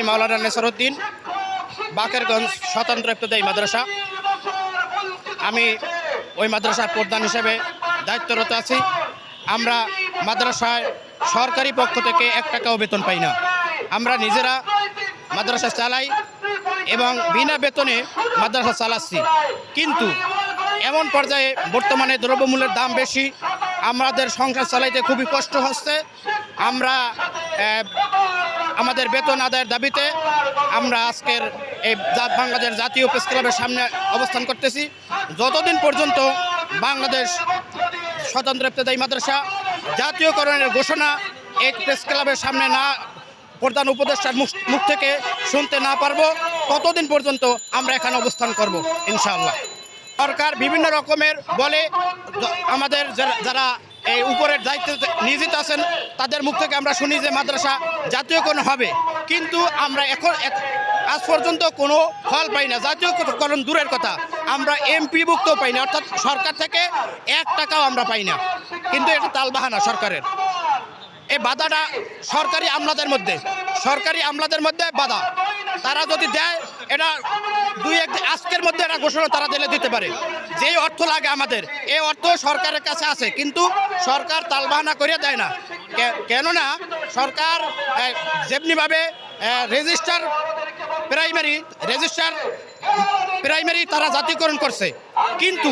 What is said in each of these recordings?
আমি মাওলানা নেসারুদ্দিন বাকেরগঞ্জ স্বতন্ত্র ইফতদায়ী মাদ্রাসা। আমি ওই মাদ্রাসার প্রধান হিসেবে দায়িত্বরত আছি। আমরা মাদ্রাসায় সরকারি পক্ষ থেকে এক টাকাও বেতন পাই না। আমরা নিজেরা মাদ্রাসা চালাই এবং বিনা বেতনে মাদ্রাসা চালাচ্ছি। কিন্তু এমন পর্যায়ে বর্তমানে দ্রব্যমূল্যের দাম বেশি। আমাদের সংসার চালাইতে খুবই কষ্ট হচ্ছে। আমরা আমাদের বেতন আদায়ের দাবিতে আমরা আজকের এই বাংলাদেশ জাতীয় প্রেস ক্লাবের সামনে অবস্থান করতেছি। যতদিন পর্যন্ত বাংলাদেশ স্বতন্ত্র ইফতেদায়ী মাদ্রাসা জাতীয়করণের ঘোষণা এই প্রেস ক্লাবের সামনে না, প্রধান উপদেষ্টার মুখ থেকে শুনতে না পারব, ততদিন পর্যন্ত আমরা এখানে অবস্থান করব, ইনশাআল্লাহ। সরকার বিভিন্ন রকমের বলে আমাদের যারা এই উপরের দায়িত্বে নিয়োজিত আছেন, তাদের মুখ থেকে আমরা শুনি যে মাদ্রাসা জাতীয়করণ হবে। কিন্তু আমরা এখন আজ পর্যন্ত কোনো ফল পাই না। জাতীয়করণ দূরের কথা। আমরা এমপিভুক্ত পাই না। অর্থাৎ সরকার থেকে এক টাকাও আমরা পাই না। কিন্তু এটা তালবাহানা সরকারের। এই বাধাটা সরকারি আমলাদের মধ্যে। সরকারি আমলাদের মধ্যে বাধা। তারা যদি দেয় এটা দুই এক আজকের মধ্যে একটা ঘোষণা তারা দিলে দিতে পারে। যেই অর্থ লাগে আমাদের, এই অর্থ সরকারের কাছে আছে, কিন্তু সরকার তালবাহানা করে দেয় না। কেননা সরকার যেমনিভাবে রেজিস্টার প্রাইমারি রেজিস্টার প্রাইমারি তারা জাতীয়করণ করছে। কিন্তু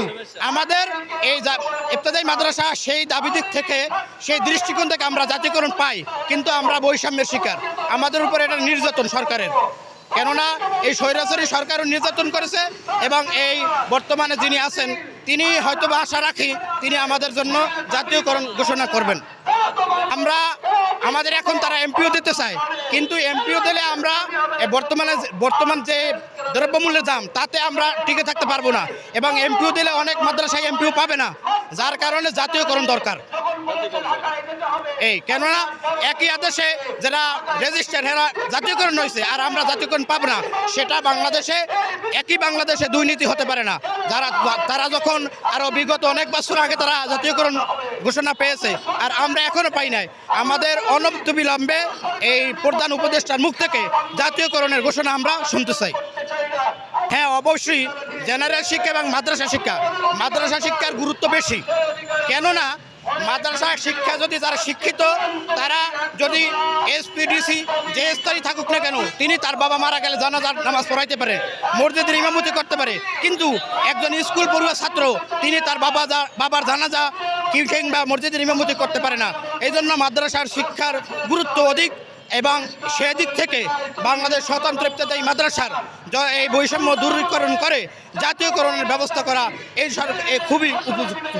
আমাদের এই ইবতদায়ী মাদ্রাসা সেই দাবি দিক থেকে, সেই দৃষ্টিকোণ থেকে আমরা জাতীয়করণ পাই, কিন্তু আমরা বৈষম্যের শিকার। আমাদের উপর এটা নির্যাতন সরকারের। কেননা এই স্বৈরাচারী সরকারও নির্যাতন করেছে এবং এই বর্তমানে যিনি আছেন, তিনি হয়তো বা আশা রাখি তিনি আমাদের জন্য জাতীয়করণ ঘোষণা করবেন। আমরা, আমাদের এখন তারা এমপিও দিতে চায়, কিন্তু এমপিও দিলে আমরা বর্তমানে বর্তমান যে দ্রব্যমূল্যের দাম, তাতে আমরা টিকে থাকতে পারব না। এবং এমপিও দিলে অনেক মাদ্রাসায় এমপিও পাবে না, যার কারণে জাতীয়করণ দরকার। এই, কেননা একই আদেশে যারা রেজিস্টার হেরা জাতীয়করণ হয়েছে, আর আমরা জাতীয়করণ পাব না। সেটা বাংলাদেশে, একই বাংলাদেশে দুর্নীতি হতে পারে না। যারা, তারা যখন আরও বিগত অনেক বছর আগে তারা জাতীয়করণ ঘোষণা পেয়েছে, আর আমরা এখনও পাই নাই। আমাদের অনবিলম্বে এই প্রধান উপদেষ্টার মুখ থেকে জাতীয়করণের ঘোষণা আমরা শুনতে চাই। হ্যাঁ অবশ্যই জেনারেল শিক্ষা এবং মাদ্রাসা শিক্ষা। মাদ্রাসা শিক্ষার গুরুত্ব বেশি। কেননা মাদ্রাসা শিক্ষা যদি যারা শিক্ষিত, তারা যদি এসপিডিসি যে স্তরই থাকুক না কেন, তিনি তার বাবা মারা গেলে জানাজার নামাজ পড়াইতে পারে, মসজিদের ইমামতি করতে পারে। কিন্তু একজন স্কুল পড়ুয়া ছাত্র, তিনি তার বাবা বাবার জানাজা কিংবা মসজিদের ইমামতি করতে পারে না। এই জন্য মাদ্রাসার শিক্ষার গুরুত্ব অধিক এবং সেদিক থেকে বাংলাদেশ স্বতন্ত্র ইফতেদায়ী মাদ্রাসার এই বৈষম্য দূরীকরণ করে, জাতীয়করণের ব্যবস্থা করা এই সরকার খুবই উপযুক্ত।